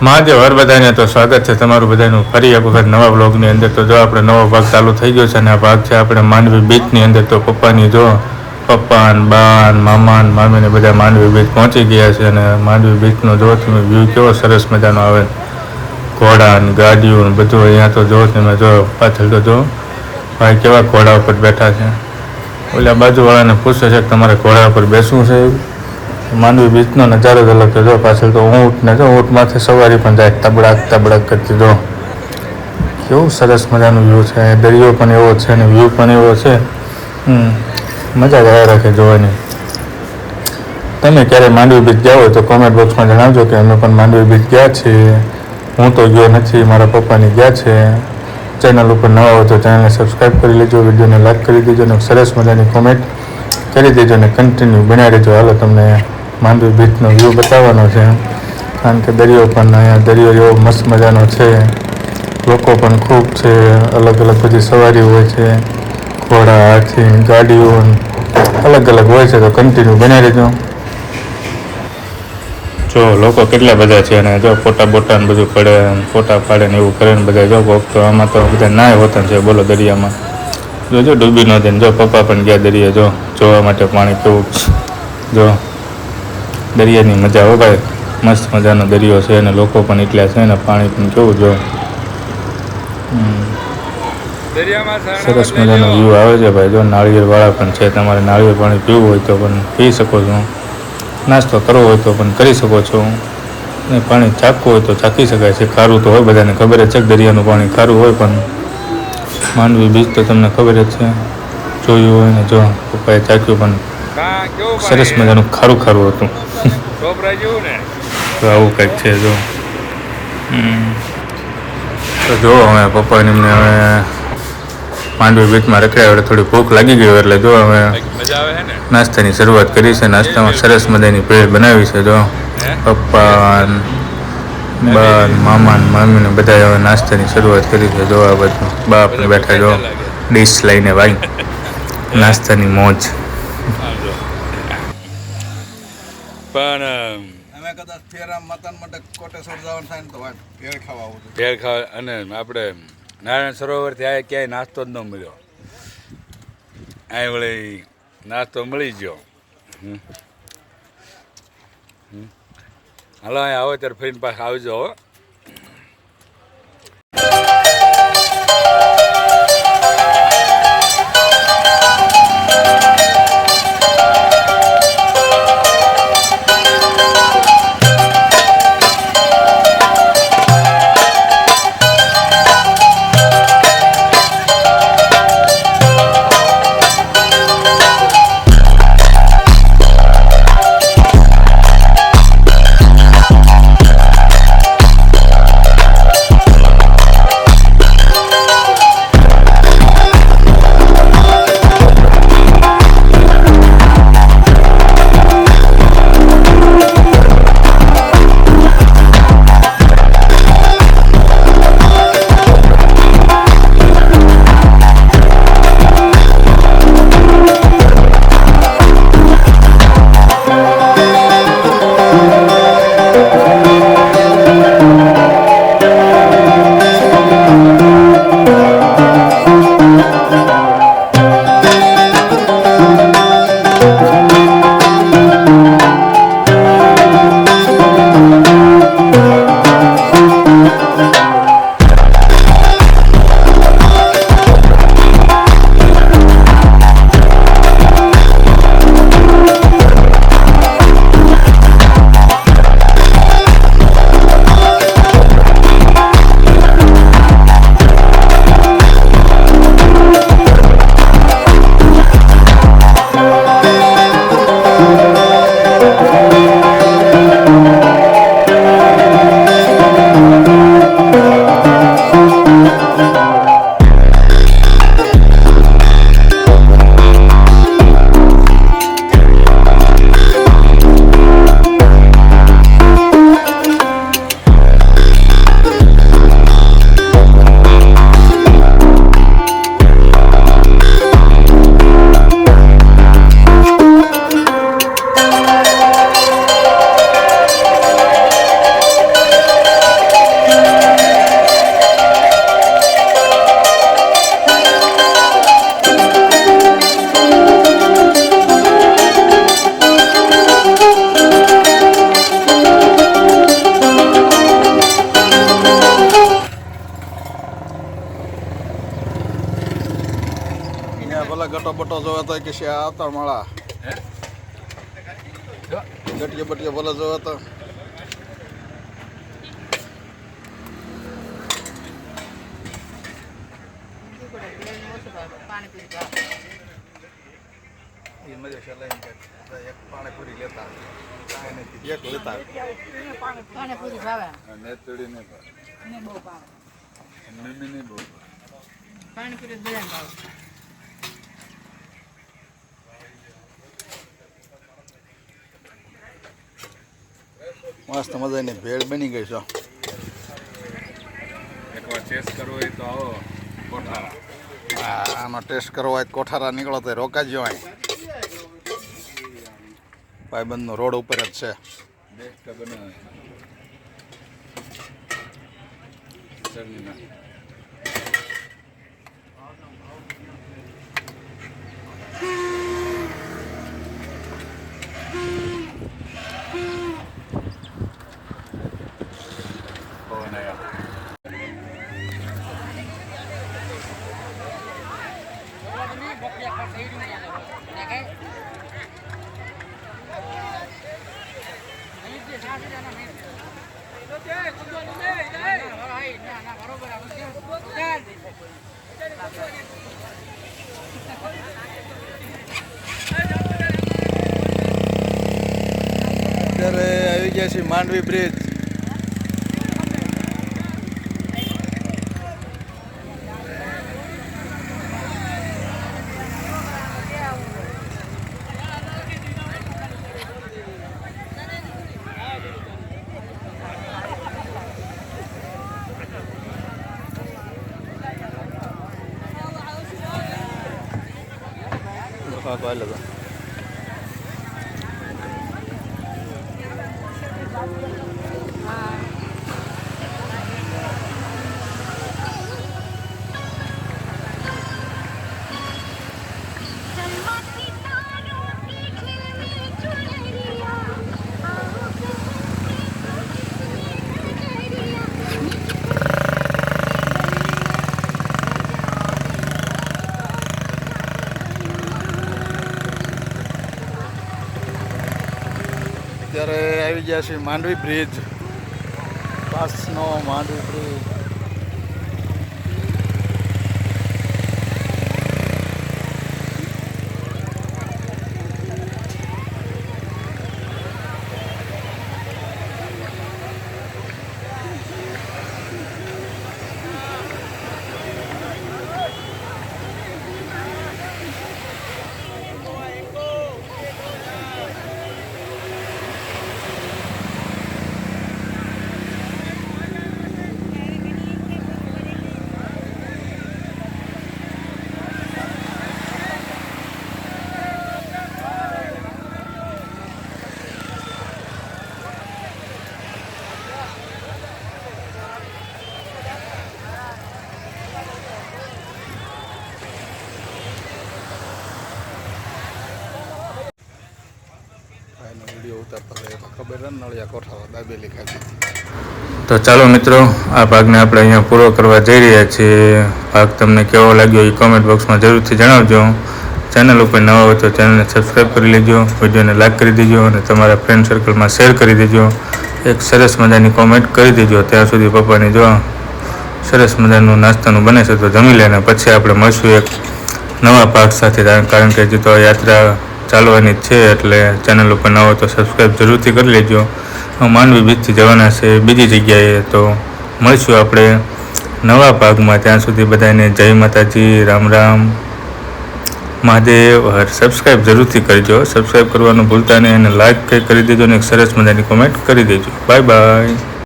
મહાદેવ, હર બધાને તો સ્વાગત છે તમારું બધાનું. ફરી એક વખત નવા બ્લોગની અંદર તો જો આપણે નવો ભાગ ચાલુ થઈ ગયો છે અને આ ભાગ છે આપણે માંડવી બીચની અંદર તો પપ્પાની જો પપ્પા ને મામાન ને મામા મામી ને બધા માંડવી બીચ પહોંચી ગયા છે અને માંડવી બીચનો જો તમે વ્યૂ કેવો સરસ મજાનો આવે. ઘોડા ને ગાડીઓ ને બધું અહીંયા તો જો તમે જો પાછળ તો જો. ભાઈ કેવા ઘોડા ઉપર બેઠા છે. ઓલા બાજુવાળાને પૂછે છે કે તમારે ઘોડા ઉપર બેસવું છે માંડવી બીચનો નજારો જ અલગ જો પાછળ તો ઊંટ ને જો ઊંટમાંથી સવારી પણ જાય. તબડાક તબડાક કરતી જો. કેવું સરસ મજાનું વ્યૂ છે. દરિયો પણ એવો છે ને વ્યૂ પણ એવો છે. મજા જ આવ્યા રાખે જોવાની. તમે ક્યારે માંડવી બીચ ગયા હોય તો કોમેન્ટ બોક્સમાં જણાવજો કે અમે પણ માંડવી બીચ ગયા છીએ. હું તો ગયો નથી, મારા પપ્પાની ગયા છે. ચેનલ ઉપર નવા હોય તો ચેનલને સબસ્ક્રાઈબ કરી લેજો વિડીયોને લાઈક કરી દેજો અને સરસ મજાની કોમેન્ટ કરી દેજો અને કન્ટિન્યુ બનાવી દેજો. હાલો તમને માંડવી બીચનો વ્યૂ બતાવવાનો છે. કારણ કે દરિયો પણ અહીંયા, દરિયો એવો મસ્ત મજાનો છે. લોકો પણ ખૂબ છે. અલગ અલગ બધી સવારી હોય છે. ઘોડા, હાથી, ગાડીઓ અલગ અલગ હોય છે. તો કન્ટિન્યુ બનાવી રહેજો. જો લોકો કેટલા બધા છે અને જો ફોટા બોટા ને બધું પડે, ફોટા પાડે ને એવું કરે ને બધા જો કોક તો આમાં તો બધા નાય હોતા છે. બોલો દરિયામાં. જો જો ડૂબી ન ને જો પપ્પા પણ ગયા દરિયા જો, જોવા માટે પાણી કેવું જો. દરિયાની મજા હોય મસ્ત મજાનો દરિયો છે અને લોકો પણ એટલા છે અને પાણી પણ કેવું જો. સરસ મજાનો વ્યૂ આવે છે ભાઈ. જો નાળિયેર વાળા પણ છે તમારે નાળિયેર પાણી પીવું હોય તો પણ પી શકો છો. નાસ્તો કરવો હોય તો પણ કરી શકો છો. ને પાણી ચાખવું હોય તો ચાખી શકાય છે. ખારું તો હોય બધાને ખબર જ છે કે દરિયાનું પાણી ખારું હોય પણ માંડવી બીચ તો તમને ખબર જ છે. જોયું હોય ને જો પપ્પાએ ચાખ્યું પણ સરસ મજાનું ખારું ખારું હતું. તો આવું કંઈક છે જો. તો જો અમે પપ્પાને એમને હવે માંડવી બીચમાં રખડ્યા એટલે થોડી ભૂખ લાગી ગઈ એટલે જો હવે ને? નાસ્તાની શરૂઆત કરી છે. નાસ્તામાં સરસ મજાની ભેળ બનાવી છે જો. પપ્પા બા મામા ને મામી ને બધા હવે નાસ્તાની શરૂઆત કરી છે જો આ બધું. બાપ ને બેઠા જો ડીશ લઈને ભાઈ. નાસ્તાની મોજ. પણ અમે કદાચ ફેરામ માતાન માટે કોટેશ્વર જવાનું થાય ને તો ભેળ ખાવા આવું ફેર ખાવા અને આપણે નારાયણ સરોવરથી ત્યાં ક્યાંય નાસ્તો જ ન મળ્યો. અહીં વળી નાસ્તો મળી ગયો. હાલો અહીં આવો ત્યારે ફરીને પાછા આવજો જોવે તો કે છે આવતા મળા. હે? ગટીએ બટીએ બોલે જોવે તો. એ મજા છે લઈને કે એક પાણીપુરી લેતા. કાંઈ નથી. એક લેતા. મસ્ત મજાની ભેળ બની ગઈ છો. એકવાર ટેસ્ટ કરવો હોય તો આવો કોઠારા. આનો ટેસ્ટ કરવો હોય તો કોઠારા નીકળો તો રોકાજો અહીં. ભાઈબંધનો રોડ ઉપર જ છે. બેસ્ટ બનાવે ચટણીના પવન આવ્યા અત્યારે આવી ગયા છે માંડવી બ્રિજ. હા, અત્યારે આવી ગયા છે માંડવી બ્રિજ. પાસનો માંડવી બ્રિજ. તો ચાલો મિત્રો, આ ભાગને આપણે અહીંયા પૂરો કરવા જઈ રહ્યા છીએ. ભાગ તમને કેવો લાગ્યો એ કોમેન્ટ બોક્સમાં જરૂરથી જણાવજો. ચેનલ ઉપર નવા હોય તો ચેનલને સબસ્ક્રાઈબ કરી લેજો, વિડીયોને લાઇક કરી દેજો અને તમારા ફ્રેન્ડ સર્કલમાં શેર કરી દેજો. એક સરસ મજાની કોમેન્ટ કરી દેજો. ત્યાં સુધી પપ્પાની જો સરસ મજાનું નાસ્તાનું બને છે તો જમી લે પછી આપણે મળશું એક નવા પાક સાથે. કારણ કે હજી તો યાત્રા ચાલવાની છે, એટલે ચેનલ ઉપર ન હોય તો સબસ્ક્રાઈબ જરૂરથી કરી લેજો. માંડવી બીચથી જવાના છે, બીજી જગ્યાએ તો મળીશું આપણે નવા ભાગમાં. ત્યાં સુધી બધાને જય માતાજી, રામ રામ. મહાદેવ, હર. સબસ્ક્રાઈબ જરૂરથી કરજો. સબસ્ક્રાઈબ કરવાનું ભૂલતા નહીં અને લાઈક કરી દેજો અને એક સરસ મજાની કોમેન્ટ કરી દેજો. Bye bye